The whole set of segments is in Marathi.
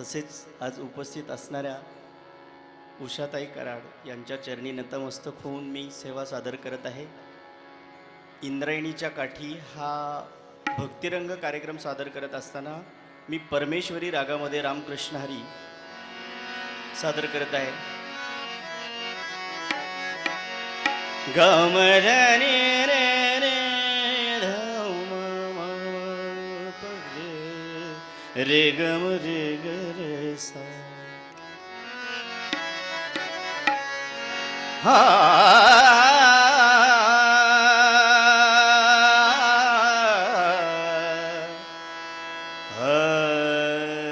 तसेच आज उपस्थित असणाऱ्या उषाताई कराड यांच्या चरणी नतमस्तक होऊन मी सेवा सादर करत आहे. इंद्रायणीच्या काठी हा भक्तिरंग कार्यक्रम सादर करत असताना मी परमेश्वरी रागामध्ये रामकृष्ण हरी सादर करत आहे. गमरने रे रे रे गम रे ग रे सा हा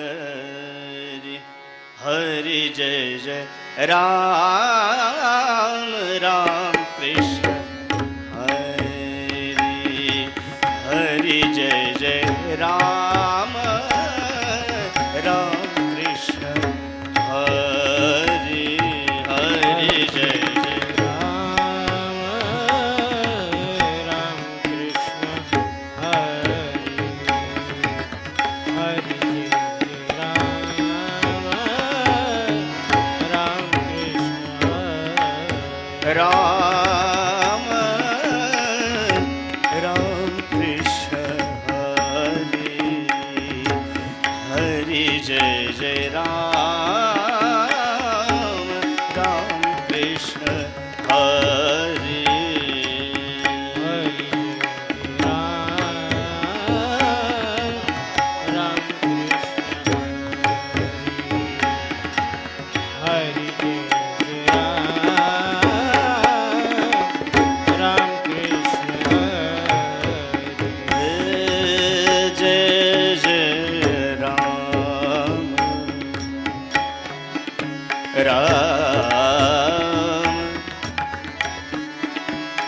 हरि हरि जय जय राम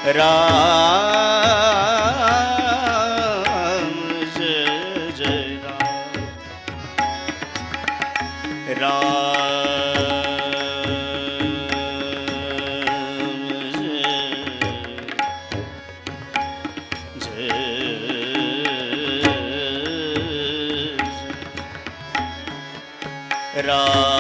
રામ જય રામ રામ જય જય રામ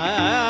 哎呀哎。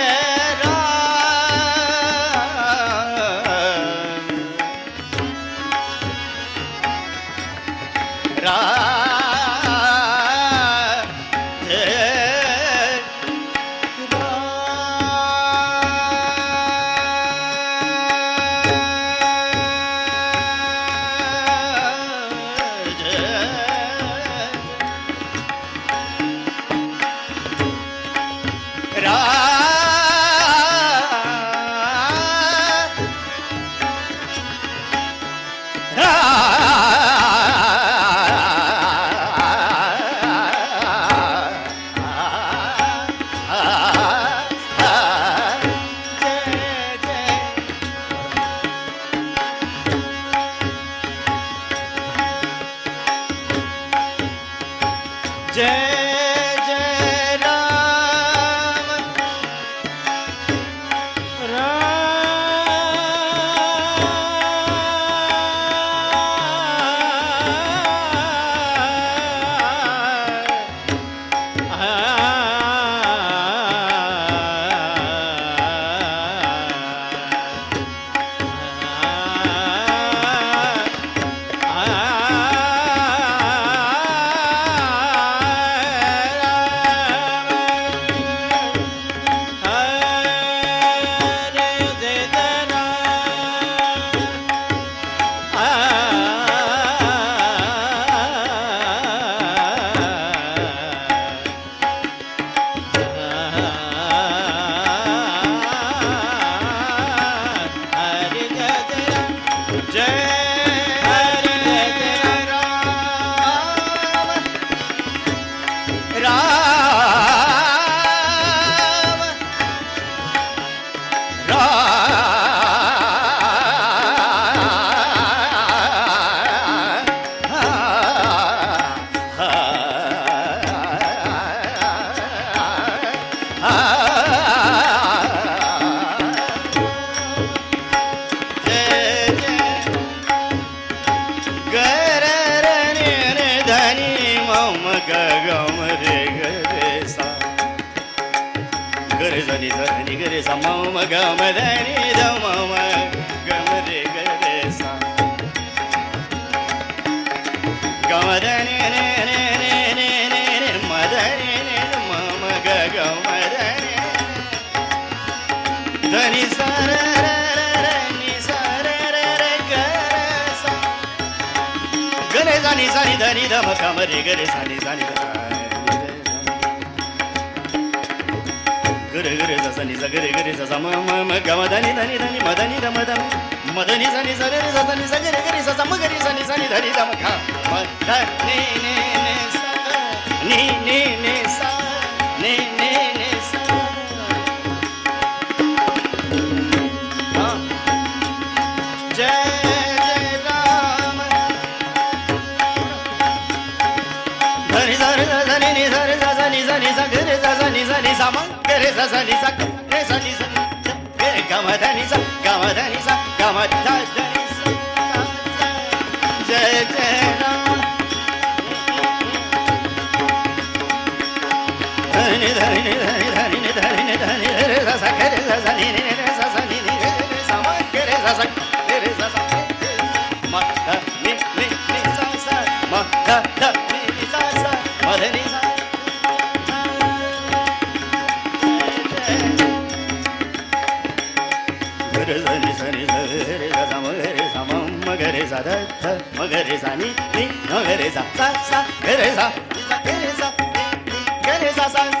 गम ग गम रे ग रे सा गरे जनी जनी गरे सा मम गम धनी दम गम रे ग रे सा गम धनी रे रे रे रे रे रे मदनी रे मम ग गम धनी धनी सा रे काम काम रे गरे साने साने गरे गरे जसा निज गरे गरे जसा म म म गवा दानी दानी दानी मदानी दम दम मदानी सानी सरे रे जसा निज गरे गरे जसा म गरे सानी सानी धरी दम खा సమ గరి సని స గరి సని స గమ ధని స గమ ధని స గమ ధని స జయ జయ రామ ధని ధని ధని ధని ధని ధని ధని స గరి సని Cause I'm